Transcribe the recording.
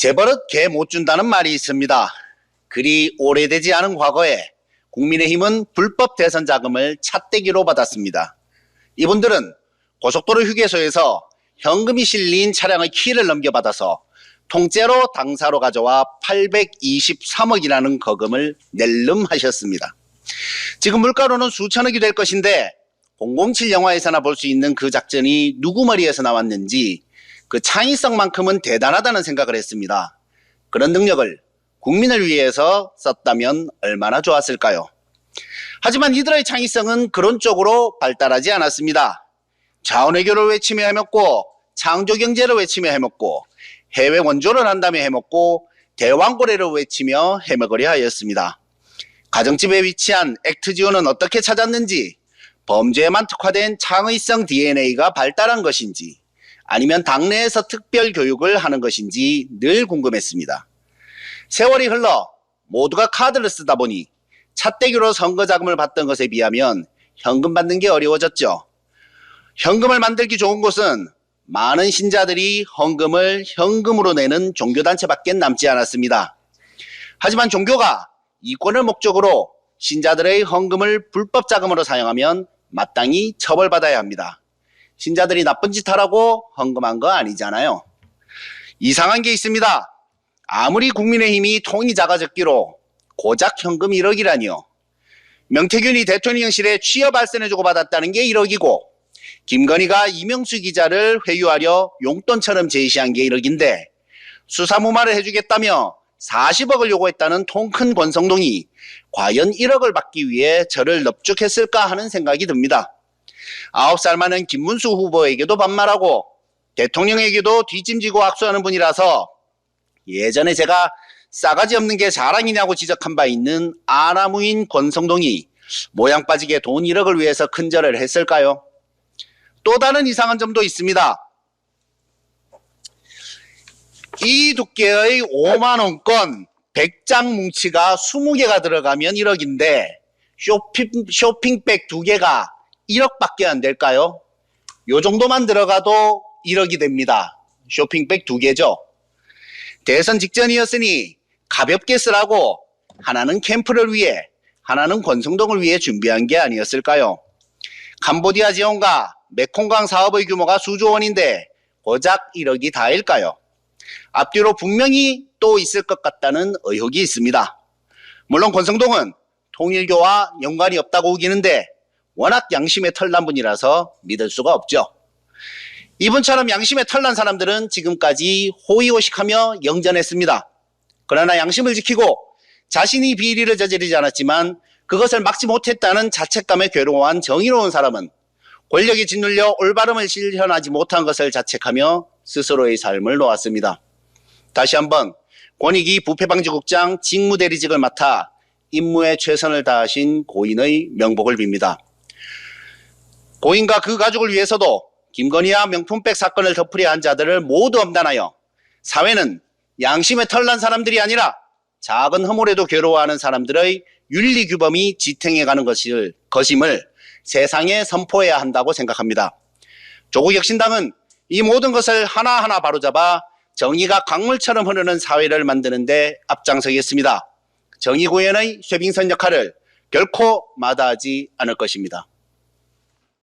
재벌은 개 못 준다는 말이 있습니다. 그리 오래되지 않은 과거에 국민의힘은 불법 대선 자금을 찻대기로 받았습니다. 이분들은 고속도로 휴게소에서 현금이 실린 차량의 키를 넘겨받아서 통째로 당사로 가져와 823억이라는 거금을 낼름하셨습니다. 지금 물가로는 수천억이 될 것인데 007 영화에서나 볼 수 있는 그 작전이 누구 머리에서 나왔는지 그 창의성만큼은 대단하다는 생각을 했습니다. 그런 능력을 국민을 위해서 썼다면 얼마나 좋았을까요? 하지만 이들의 창의성은 그런 쪽으로 발달하지 않았습니다. 자원외교를 외치며 해먹고 창조경제를 외치며 해먹고 해외 원조를 한다며 해먹고 대왕고래를 외치며 해먹으려 하였습니다. 가정집에 위치한 액트지오는 어떻게 찾았는지 범죄에만 특화된 창의성 DNA가 발달한 것인지 아니면 당내에서 특별 교육을 하는 것인지 늘 궁금했습니다. 세월이 흘러 모두가 카드를 쓰다 보니 찻대기로 선거 자금을 받던 것에 비하면 현금 받는 게 어려워졌죠. 현금을 만들기 좋은 곳은 많은 신자들이 헌금을 현금으로 내는 종교단체밖에 남지 않았습니다. 하지만 종교가 이권을 목적으로 신자들의 헌금을 불법 자금으로 사용하면 마땅히 처벌받아야 합니다. 신자들이 나쁜 짓 하라고 헌금한 거 아니잖아요. 이상한 게 있습니다. 아무리 국민의힘이 통이 작아졌기로 고작 현금 1억이라니요. 명태균이 대통령실에 취업 발선해주고 받았다는 게 1억이고 김건희가 이명수 기자를 회유하려 용돈처럼 제시한 게 1억인데 수사무마를 해주겠다며 40억을 요구했다는 통큰 권성동이 과연 1억을 받기 위해 저를 넙죽했을까 하는 생각이 듭니다. 9살 많은 김문수 후보에게도 반말하고 대통령에게도 뒷짐지고 악수하는 분이라서 예전에 제가 싸가지 없는 게 자랑이냐고 지적한 바 있는 아나무인 권성동이 모양 빠지게 돈 1억을 위해서 큰절을 했을까요? 또 다른 이상한 점도 있습니다. 이 두께의 5만원권 100장 뭉치가 20개가 들어가면 1억인데 쇼핑, 쇼핑백 2개가 1억밖에 안 될까요? 요 정도만 들어가도 1억이 됩니다. 쇼핑백 2개죠. 대선 직전이었으니 가볍게 쓰라고 하나는 캠프를 위해 하나는 권성동을 위해 준비한 게 아니었을까요? 캄보디아 지원과 메콩강 사업의 규모가 수조 원인데 고작 1억이 다일까요? 앞뒤로 분명히 또 있을 것 같다는 의혹이 있습니다. 물론 권성동은 통일교와 연관이 없다고 우기는데 워낙 양심에 털난 분이라서 믿을 수가 없죠. 이분처럼 양심에 털난 사람들은 지금까지 호의호식하며 영전했습니다. 그러나 양심을 지키고 자신이 비리를 저지르지 않았지만 그것을 막지 못했다는 자책감에 괴로워한 정의로운 사람은 권력이 짓눌려 올바름을 실현하지 못한 것을 자책하며 스스로의 삶을 놓았습니다. 다시 한번 권익위 부패방지국장 직무대리직을 맡아 임무에 최선을 다하신 고인의 명복을 빕니다. 고인과 그 가족을 위해서도 김건희와 명품백 사건을 덮으려 한 자들을 모두 엄단하여 사회는 양심에 털난 사람들이 아니라 작은 허물에도 괴로워하는 사람들의 윤리 규범이 지탱해가는 것을, 것임을 세상에 선포해야 한다고 생각합니다. 조국 혁신당은 이 모든 것을 하나하나 바로잡아 정의가 강물처럼 흐르는 사회를 만드는데 앞장서겠습니다. 정의 구현의 쇠빙선 역할을 결코 마다하지 않을 것입니다.